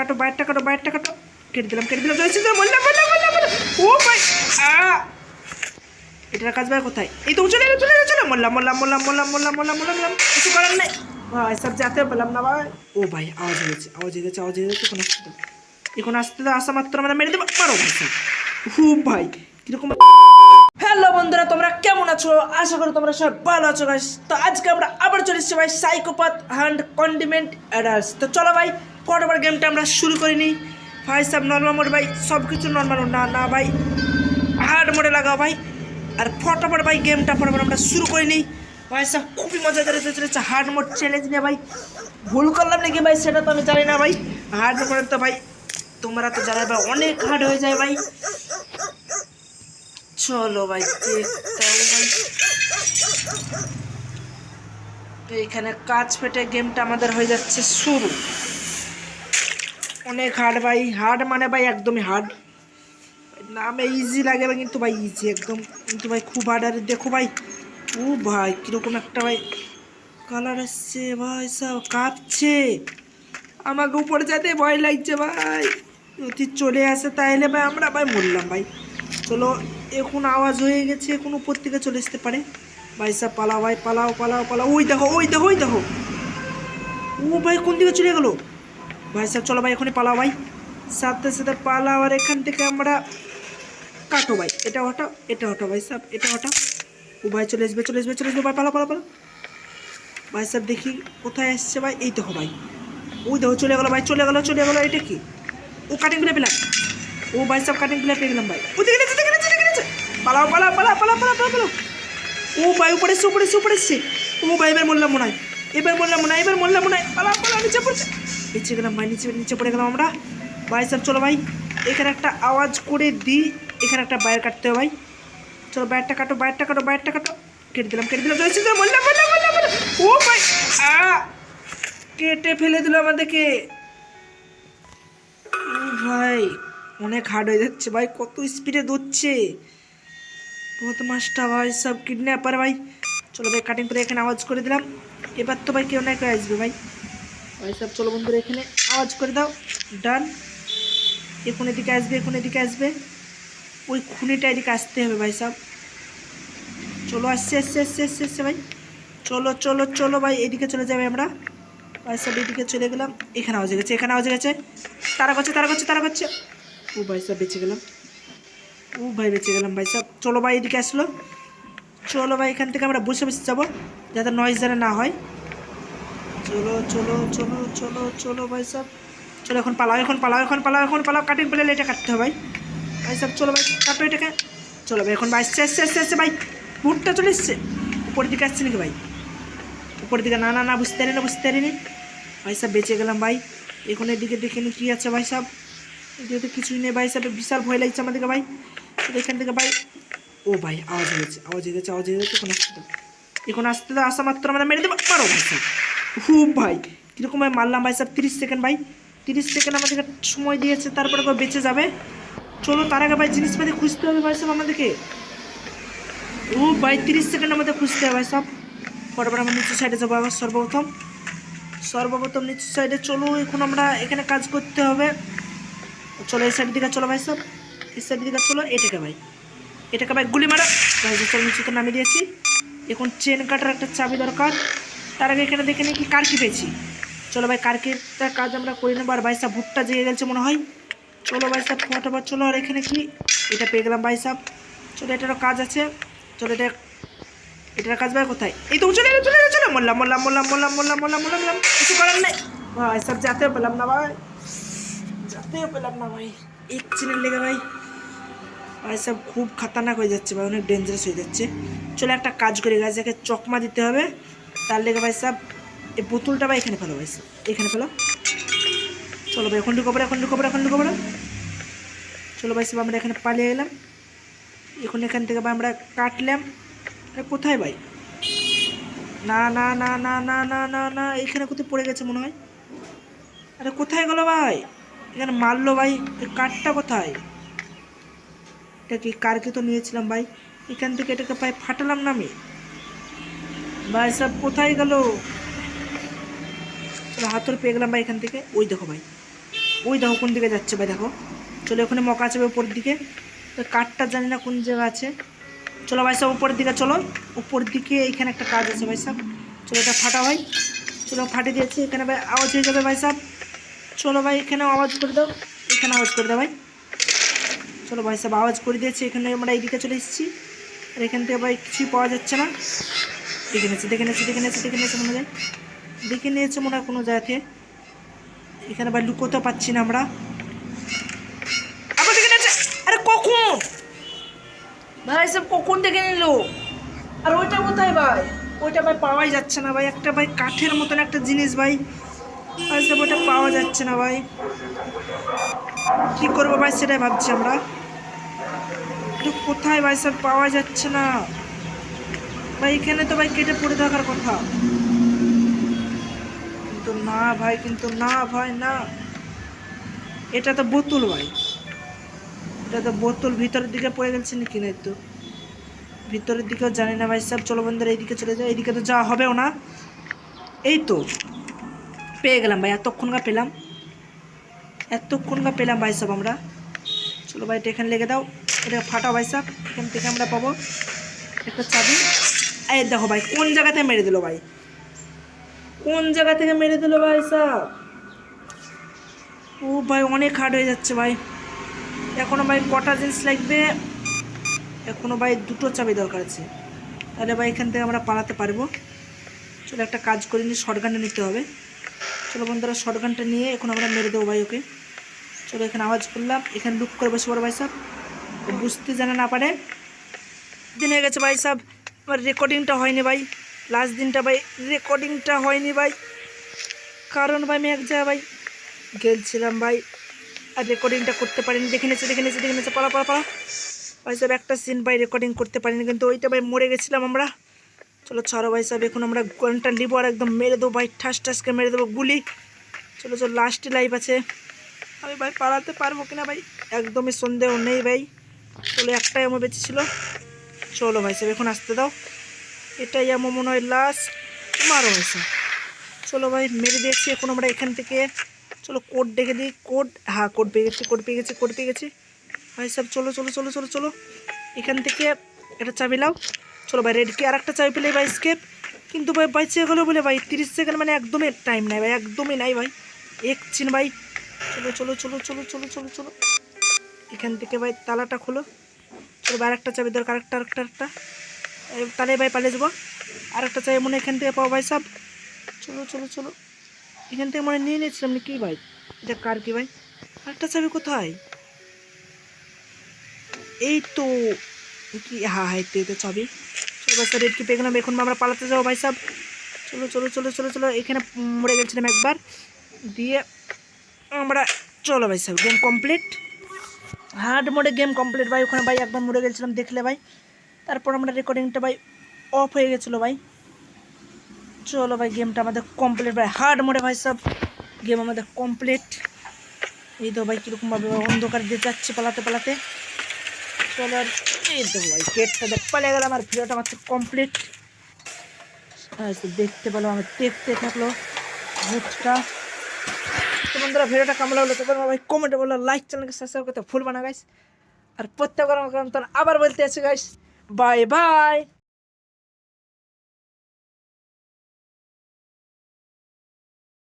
কাটো, বাইরটা কাটো বাইরটা কাটো। কেটে দিলাম কেটে দিলাম বললাম বললাম বললাম বললাম। ও ভাই এটার কাজ ভাই কোথায়? এই তো চলে চলে চলে। বললাম বললাম বললাম বললাম বললাম বললাম বললাম কিছু করার নাই। ভাই, সব যাতে বললাম না, ভাই। ও ভাই, আওয়াজ হয়েছে আওয়াজ হয়েছে আওয়াজ হয়েছে কোনো আসতে এখন আসতে তো আসা মাত্র আমরা মেরে দেবো। পারো ভাই হু, ভাই, কীরকম হ্যালো বন্ধুরা, তোমরা কেমন আছো? আশা করি তোমরা সব ভালো আছো ভাই তো আজকে আমরা আবার চলে এসেছি, ভাই সাইকোপাথ হ্যান্ড কন্ডিমেন্ট অ্যাডাস তো চলো, ভাই ফটোবার গেমটা আমরা শুরু করে নিই ভাই, সব নর্মাল মোড ভাই সব কিছু নর্মাল না না, ভাই হার্ড মোডে লাগাও, ভাই। আর ফটাফট, ভাই গেমটা ফটাফট আমরা শুরু করে নিই ভাই, সব খুবই মজা করে চলেছে। হার্ড মোড চ্যালেঞ্জ নিয়ে, ভাই, ভুল করলাম নাকি, ভাই, সেটা তো আমি জানি না, ভাই। হার্ড মোডে তো, ভাই, তোমরা তো জানো, ভাই, অনেক হার্ড হয়ে যায়, ভাই। চলো, ভাই ভাই। তো এখানে কাজ ফেটে গেমটা আমাদের হয়ে যাচ্ছে শুরু। অনেক হার্ড ভাই। হার্ড মানে ভাই একদমই হার্ড নামে ইজি লাগে ভাই, কিন্তু ভাই ইজি একদম। কিন্তু ভাই খুব হার্ড আর দেখো ভাই, ও ভাই, কীরকম একটা ভাই কালার আসছে ভাই, সব কাঁপছে। আমাকে উপরে যেতে ভয় লাগছে ভাই। যদি চলে আসে তাহলে ভাই আমরা ভাই মরলাম ভাই। চলো, এখন আওয়াজ হয়ে গেছে, এখন উপর থেকে চলে আসতে পারে। ভাই সব পালাও ভাই, পালাও পালাও পালাও। ওই দেখো ওই দেখো ওই দেখো। ও ভাই কোন দিকে চলে গেলো? ভাই সাহেব, চলো ভাই, এখনই পালাও ভাই। সাথে সাথে পালাও, আর এখান থেকে আমরা কাটো ভাই। এটা হটাও এটা হটাও ভাই সাহেব, এটা হটাও ও ভাই, চলে আসবে চলে আসবে চলে আসবে। ভাই পালা পালা পালা ভাই সাহেব, দেখি কোথায় আসছে ভাই। এই দেখো ভাই। ওই দেখো, চলে গেলো ভাই, চলে গেলো চলে গেলো। এটা কি? ও কাটিং প্লে পেলাম। ও ভাই সব কাটিং প্লে পেয়ে গেলাম ভাই। ও দেখে নিচ্ছে দেখে নিচ্ছে, দেখে পালাও পালাও পালাও পালাও পালাও পালাও পালাও। ও ভাই, উপরে এসছে উপরে এসছে উপরে এসছে। ও ভাই, এবার বললাম মনে হয় এবার বললাম মনে হয় এবার বললাম মনে হয় পালাও পালাও, নিচে পড়ছে। নিচে গেলাম ভাই, নিচে নিচে পড়ে গেলাম আমরা। ভাই স্যার চলো ভাই, এখানে একটা আওয়াজ করে দিই। এখানে একটা বাইর কাটতে হবে ভাই। চলো বাইরটা কাটো বাইরটা কাটো বাইরটা কাটো। কেটে দিলাম কেটে দিলাম বললাম বললাম বললাম বললাম। ও ভাই, আ, কেটে ফেলে দিল আমাদেরকে। ভাই, অনেক হার্ড হয়ে যাচ্ছে ভাই, কত স্পিডে দৌড়ছে বদমাসটা ভাই সব কিডন্যাপার ভাই। চলো ভাই কাটিং করে এখানে আওয়াজ করে দিলাম। এবার তো ভাই কেউ না কেউ আসবে ভাই। ভাই সব, চলো বন্ধুরা, এখানে আওয়াজ করে দাও। ডান এখন এদিকে আসবে এখন এদিকে আসবে। ওই খুনিটা এদিকে আসতে হবে ভাই সব। চলো, আসছে আসছে আসছে আসছে আসছে ভাই। চলো চলো চলো ভাই, এদিকে চলে যাবে আমরা। ভাই সব, এদিকে চলে গেলাম। এখানে আওয়াজ গেছে, এখানে আওয়াজ গেছে। তারা করছে তারা করছে তারা করছে। ও ভাই সব, বেঁচে গেলাম। ও ভাই, বেঁচে গেলাম ভাই সব। চলো ভাই, এদিকে আসলো। চলো ভাই, এখান থেকে আমরা বসে বসে যাব, যাতে নয়েজ যেন না হয়। চলো চলো চলো চলো চলো ভাই সব। চলো, এখন পালাও এখন পালাও এখন পালাও এখন পালাও। কাটিং পেলে এটা কাটতে হবে ভাই। ভাই সব, চলো ভাই, কাটো এটাকে। চলো ভাই, এখন ভাই আসছে আসছে আসছে আসছে ভাই। ভুটটা চলে এসছে। উপরের দিকে আসছে নাকি ভাই? উপরের দিকে না না না, বুঝতে পারি না বুঝতে পারিনি। ভাই সব, বেঁচে গেলাম ভাই। এখন এদিকে দেখে নি কী আছে ভাই সব। এদিকে তো কিছুই নেই ভাই সব, বিশাল ভয় লাগছে আমাদেরকে ভাই। এখান থেকে ভাই। ও ভাই, আওয়াজ হয়ে গেছে আওয়াজ হয়ে গেছে আওয়াজ হয়ে গেছে এখন আসতে এখন আসতে আসা মাত্র আমরা মেরে দেবো। পারো ভাই সব। হু, ভাই। কীরকম ভাই মারলাম ভাই সব তিরিশ সেকেন্ড ভাই। তিরিশ সেকেন্ড আমাদেরকে সময় দিয়েছে, তারপরে বেঁচে যাবে। চলো, তার আগে ভাই জিনিসপাতি খুঁজতে হবে ভাই সব আমাদেরকে। ও ভাই, তিরিশ সেকেন্ড আমাদের খুঁজতে হবে ভাই সব পরপর আমরা নিচু সাইডে যাব আবার সর্বপ্রথম। সর্বপ্রথম নিচু সাইডে চলো, এখন আমরা এখানে কাজ করতে হবে। চলো, এই সাইডের দিকে চলো ভাই সব এই সাইডের দিকে চলো, এটাকে ভাই। এটাকে ভাই গুলি মারা। ভাই চলো নিচুতে নামিয়ে দিয়েছি। এখন চেন কাটার একটা চাবি দরকার। তার আগে এখানে দেখে নিই কি কার্কি পেয়েছি। চলো ভাই কার্কিরটা কাজ আমরা করে নেব। আর বাইসাপ ভুট্টা জেগে গেছে মনে হয়। চলো বাইসাপ ফটাফট চলো। আর এখানে কি? এটা পেয়ে গেলাম বাইসাপ চলো, এটারও কাজ আছে। চলো, এটা এটার কাজ ভাই কোথায়? এই তো চলে চলে চলে। মোল্লাম মোল্লাম মোল্লাম মোল্লাম মোল্লাম মোল্লাম মোল্লাম কিছু করার নেই। ভাই সব যাতে পেলাম না ভাই। যাতেও পেলাম না ভাই। এক চিনের লেগে ভাই। ভাই সব খুব খাতারনাক হয়ে যাচ্ছে ভাই, অনেক ডেঞ্জারাস হয়ে যাচ্ছে। চলো, একটা কাজ করে। গাছ একে চকমা দিতে হবে। তার লেগে ভাই সাহেব এই বোতলটা ভাই এখানে ফেলো ভাই এখানে ফেলো। চলো ভাই, এখন ঢুকো পড়ে এখন ঢুকো পড়ে এখন ঢুকো পড়ে চলো ভাই সাহেব আমরা এখানে পালিয়ে এলাম। এখন এখান থেকে ভাই আমরা কাটলাম। কোথায় ভাই? না না না না না না না না, এখানে কোথায় পড়ে গেছে মনে হয়? আরে কোথায় গেল ভাই? এখানে মারলো ভাই কাঠটা কোথায়? এটা কি, কারকে তো নিয়েছিলাম ভাই। এখান থেকে এটাকে ভাই ফাটালাম না আমি? ভাই সব কোথায় গেল? হাতর পেয়ে গেলাম ভাই এখান থেকে। ওই দেখো ভাই, ওই দেখো কোন দিকে যাচ্ছে ভাই দেখো। চলো ওখানে মকা আছে উপরের দিকে। তো কাঠটা জানি না কোন জায়গা আছে। চলো ভাই সব উপরের দিকে চলো। উপরের দিকে এইখানে একটা কাজ আছে ভাই সাহেব। চলো এটা ফাটা ভাই। চলো ফাটিয়ে দিয়েছি, এখানে ভাই আওয়াজ হয়ে যাবে ভাই সাহেব। চলো ভাই এখানে আওয়াজ করে দাও, এখানে আওয়াজ করে দাও ভাই। চলো ভাই সাহেব, আওয়াজ করে দিয়েছি, এখানে আমরা এইদিকে চলে এসেছি। আর এখান থেকে ভাই কিছুই পাওয়া যাচ্ছে না। দেখে নিয়েছি দেখে নিয়েছি দেখে নিয়েছি দেখে নিয়েছি মনে হয়। দেখে নিয়েছে মনে হয় কোনো জায়গাতে। এখানে ভাই লুকোতে পাচ্ছি না আমরা। আবার দেখে আরে কখন? ভাই সব কখন দেখে নিল? আর ওইটা কোথায় ভাই? ওইটা ভাই পাওয়াই যাচ্ছে না ভাই। একটা ভাই কাঠের মতন একটা জিনিস ভাই। ভাই সব ওইটা পাওয়া যাচ্ছে না ভাই। কি করব ভাই, সেটাই ভাবছি আমরা। কোথায় ভাই সব পাওয়া যাচ্ছে না? ভাই, এখানে তো ভাই কেটে পড়ে থাকার কথা। কিন্তু না ভাই, কিন্তু না ভাই, না। এটা তো বোতল ভাই। এটা তো বোতল ভিতরের দিকে পড়ে গেছে নাকি না তো? ভিতরের দিকেও জানি না ভাই সব চলো বন্ধুরা, এইদিকে চলে যায় এইদিকে তো যাওয়া হবেও না। এই তো, পেয়ে গেলাম ভাই এতক্ষণগা পেলাম। এতক্ষণগা পেলাম ভাই সব আমরা। চলো ভাই, এটা এখানে লেগে দাও। এটা ফাটাও ভাই সব এখান থেকে আমরা পাবো। একটা চাবি। এই দেখো ভাই, কোন জায়গা থেকে মেরে দিল ভাই? কোন জায়গা থেকে মেরে দিল ভাই সব? ও ভাই, অনেক হার্ড হয়ে যাচ্ছে ভাই। এখনও ভাই কটা জিনিস লাগবে? এখনও ভাই দুটো চাবি দরকার আছে। তাহলে ভাই এখান থেকে আমরা পালাতে পারব। চলো একটা কাজ করে, নিয়ে শর্টগানটা নিতে হবে। চলো বন্ধুরা শর্টগানটা নিয়ে এখন আমরা মেরে দেবো ভাই ওকে। চলো এখানে আওয়াজ করলাম, এখানে লুক করে বসে পড়ো ভাই সাহেব বুঝতে জানে না পারে। দিন হয়ে গেছে ভাই সাহেব আমার রেকর্ডিংটা হয়নি ভাই। লাস্ট দিনটা ভাই রেকর্ডিংটা হয়নি ভাই। কারণ ভাই, আমি এক জায়গায় ভাই গেলছিলাম ভাই। আর রেকর্ডিংটা করতে পারিনি। দেখে নিয়েছে দেখে নিয়েছে দেখে নিয়েছে। পালা পালা পালা। ভাই সাহেব, একটা সিন ভাই রেকর্ডিং করতে পারিনি। কিন্তু ওইটা ভাই মরে গেছিলাম আমরা। চলো ছাড়ো ভাই সাহেব, এখন আমরা গানটা নিবো আর একদম মেরে দেবো ভাই। ঠাস ঠাসকে মেরে দেবো গুলি। চলো চলো লাস্টে লাইভ আছে। আমি ভাই পালাতে পারব কিনা ভাই? একদমই সন্দেহ নেই ভাই। চলো, একটাই আমার বেঁচে ছিল। চলো ভাই এখন আসতে দাও। এটাই আমার মনে হয় লাস্ট মারো সাহেব চলো ভাই, মেরে দিয়েছি, এখন আমরা এখান থেকে, চলো কোড ডেকে দিই। কোড হ্যাঁ কোড পেয়ে গেছি কোড পেয়ে গেছি কোড পেয়ে গেছি। ভাই চলো চলো চলো চলো চলো। এখান থেকে একটা চাবি লাও চলো ভাই রেড কি আর একটা চাবি পেলে ভাই স্কেপ কিন্তু ভাই বাইচে গেলো বলে ভাই, তিরিশ সেকেন্ড মানে একদমই টাইম নাই ভাই, একদমই নাই ভাই। এক চিন ভাই। চলো চলো চলো চলো চলো চলো চলো। এখান থেকে ভাই তালাটা খোলো। ভাই আরেকটা চাবি দরকার, আরেকটা আরেকটা এই তাহলে ভাই পালিয়ে যাব। আরেকটা চাবি মনে এখান থেকে পাবো ভাই সব। চলো চলো চলো। এখান থেকে মনে নিয়ে নিয়েছিলাম কি ভাই? এটা কার কি ভাই? আরেকটা চাবি কোথায়? এই তো কি? হা এই তো তো চাবি। চলো ভাই স্যার রেড কি পেয়ে গেলাম। এখন আমরা পালাতে যাব ভাই সাহেব চলো চলো চলো চলো চলো। এখানে মরে গেছিলাম একবার। দিয়ে আমরা চলো ভাই সাহেব গেম কমপ্লিট হার্ড মোডে গেম কমপ্লিট ভাই, ওখানে ভাই একবার মরে গেছিলাম, দেখলে ভাই। তারপর আমরা রেকর্ডিংটা ভাই অফ হয়ে গেছিল ভাই। চলো ভাই গেমটা আমাদের কমপ্লিট ভাই হার্ড মোডে ভাই সব গেম আমাদের কমপ্লিট এই তো ভাই, কীরকমভাবে অন্ধকার দিয়ে যাচ্ছে পালাতে পালাতে। চলো আর এই তো ভাই গেটটা দেখ, পালিয়ে গেলাম আর ভিডিওটা আমার কমপ্লিট দেখতে পেল আমার দেখতে থাকল। ভূতটা তো বন্ধুরা, ভিডিওটা কেমন লাগল তো ভাই কমেন্টে বলো লাইক চ্যানেলকে সাবস্ক্রাইব করতে ভুলবা না গাইস আর প্রত্যেক আবার বলতে আছে গাইস বাই বাই